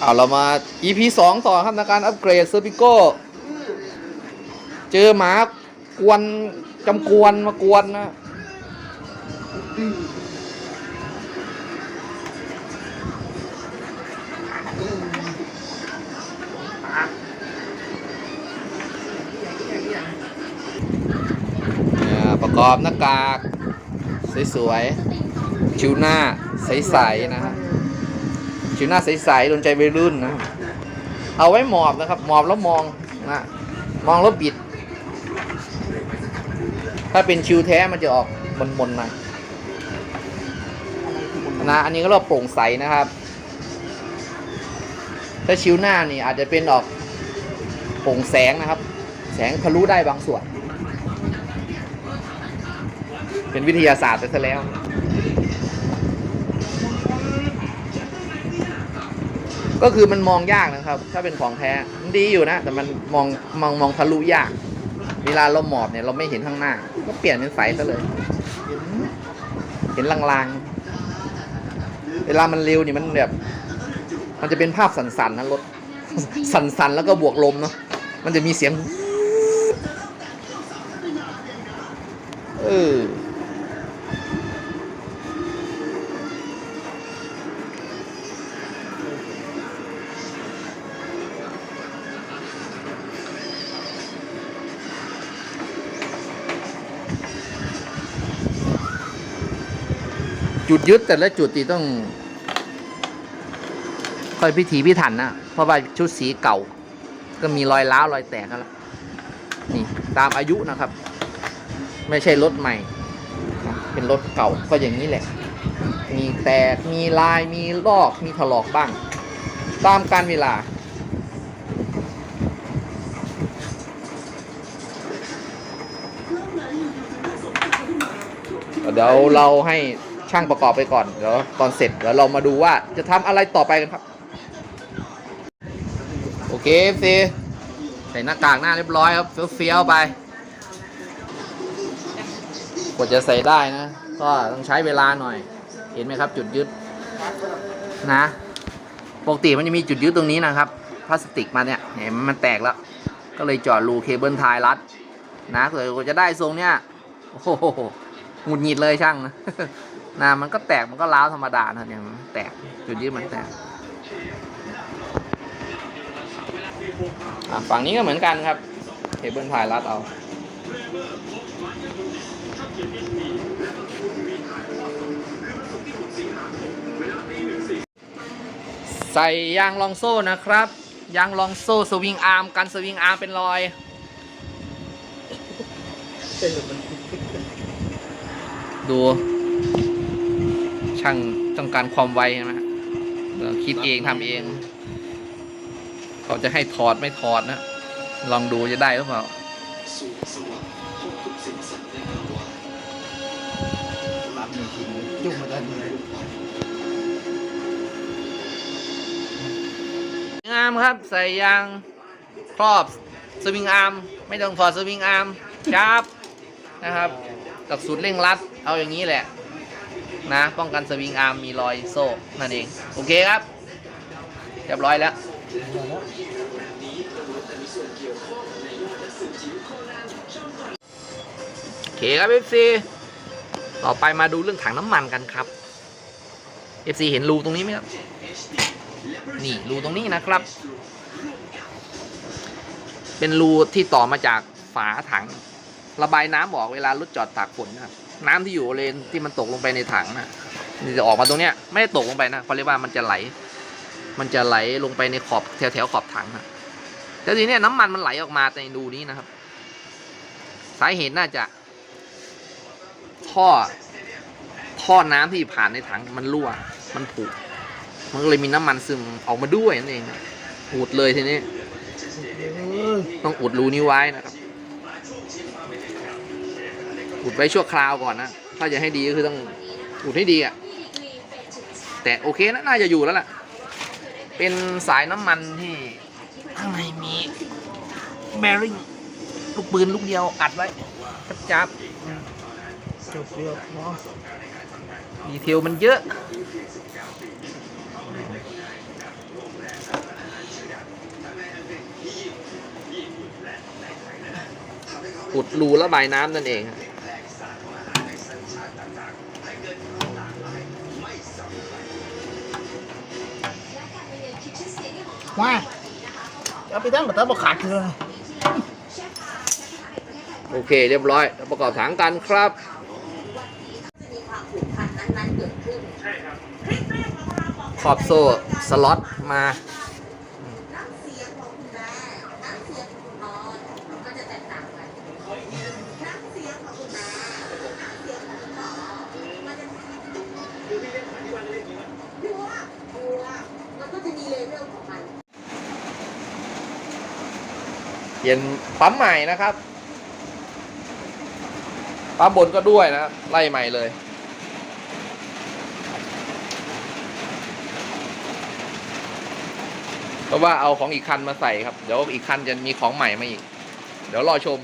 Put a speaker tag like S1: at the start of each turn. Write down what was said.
S1: เอาเรามา EP สองต่อครับในการอัปเกรดเซอร์ปิโก้เจอหมากวนจำกวนมากวนนะนะประกอบหน้ากาก สวยๆ ชิวหน้า ใส ๆ นะฮะ ชิวหน้าใสๆโดนใจวัยรุ่นนะ เอาไว้หมอบนะครับ หมอบแล้วมองนะมองแล้วบิด ถ้าเป็นชิวแท้มันจะออกบนๆหน่อยนะอันนี้ก็เรียกว่าโปร่งใสนะครับ ถ้าชิวหน้านี่อาจจะเป็นออกโปร่งแสงนะครับ แสงทะลุได้บางส่วน เป็นวิทยาศาสตร์ไปซะแล้ว ก็คือมันมองยากนะครับ ถ้าเป็นของแท้มันดีอยู่นะ แต่มันมองมองมองทะลุยาก เวลาเราหมอบเนี่ยเราไม่เห็นข้างหน้า ก็เปลี่ยนเป็นใสซะเลย เห็นลางๆ เวลามันเร็วนี่มันแบบ มันจะเป็นภาพสั่นๆนะรถ สั่นๆแล้วก็บวกลมเนาะ มันจะมีเสียง เออ จุดยึดแต่ละจุดที่ต้อง ค่อยพิถีพิถันนะเพราะว่าชุดสีเก่า ก็มีรอยร้าวรอยแตกแล้วนี่ตามอายุนะครับ ไม่ใช่รถใหม่ เป็นรถเก่าก็อย่างนี้แหละ มีแตกมีลายมีลอกมีถลอกบ้าง ตามการเวลาเดี๋ยวเราให้ ช่างประกอบไปก่อนเดี๋ยวตอนเสร็จเดี๋ยวเรามาดูว่าจะทำอะไรต่อไปกันครับ โอเคซีใส่หน้ากากหน้าเรียบร้อยครับเฟี้ยวๆไปกว่าจะใส่ได้นะ ก็ต้องใช้เวลาหน่อย เห็นไหมครับ จุดยึดนะปกติมันจะมีจุดยึดตรงนี้นะครับพลาสติกมาเนี่ยเห็นมันแตกแล้ว ก็เลยเจาะรูเคเบิลไทยรัด นะเผื่อจะได้ทรงเนี้ยโอ้โหหงุดหงิดเลยช่างนะ นะมันก็แตกมันก็ร้าวธรรมดานเนี่ยมันแตกจุดยึดมันแตกฝั่งนี้ก็เหมือนกันครับเคเบิลไทยรัดเอาใส่ยางรองโซ่นะครับ ยางรองโซ่สวิงอาร์มกันสวิงอาร์มเป็นรอยดู ช่างต้องการความไวใช่ไหมเราคิดเองทำเอง เขาจะให้ถอดไม่ถอดนะ ลองดูจะได้หรือเปล่า
S2: รับจริงๆยุ่งมาได้เลย
S1: งามครับ ใส่ยางครอบสวิงอาร์มไม่ต้องถอดสวิงอาร์มจับนะครับกับสูตรเร่งรัด เอาอย่างนี้แหละ นะ ป้องกันสวิงอาร์มมีรอยโซ่นั่นเอง โอเคครับเรียบร้อยแล้วโอเคครับ FC ต่อไปมาดูเรื่องถังน้ำมันกันครับ FC เห็นรูตรงนี้ไหมครับ นี่รูตรงนี้นะครับ เป็นรูที่ต่อมาจากฝาถัง ระบายน้ำออกเวลารถจอดตากฝนนะครับ น้ำที่อยู่เลนที่มันตกลงไปในถังนะนี่จะออกมาตรงเนี้ยไม่ได้ตกลงไปนะเขาเรียกว่ามันจะไหล มันจะไหลลงไปในขอบแถวแถวขอบถังนะแต่ทีเนี้ยน้ำมันมันไหลออกมาในรูนี้นะครับ สาเหตุน่าจะ ท่อท่อน้ำที่ผ่านในถังมันรั่ว มันผุมันก็เลยมีน้ำมันซึมออกมาด้วยนั่นเองอุดเลยทีนี้ต้องอุดรูนี้ไว้นะครับุดไว้ชั่วคราวก่อนนะ ถ้าจะให้ดีก็คือต้องอุดให้ดีอะ่ะ แต่โอเคนะน่าจะอยู่แล้วล่ะ เป็นสายน้ำมันที่ข้างในมีแบริ่งลูกปืนลูกเดียวอัดไว้ จับจับ
S2: จบเยอะ
S1: ดีเทลมันเยอะอุดรูระบายน้ำนั่นเองครับ
S2: มาเอาไปตั้งแต่บขาดเลย
S1: โอเค เรียบร้อย ประกอบถังกันครับ
S3: ข
S1: อบโซ่สล็อตมา เปลี่ยนปั๊มใหม่นะครับปั๊มบนก็ด้วยนะครับไล่ใหม่เลย เพราะว่าเอาของอีกคันมาใส่ครับ เดี๋ยวอีกคันจะมีของใหม่มาอีก เดี๋ยวรอชม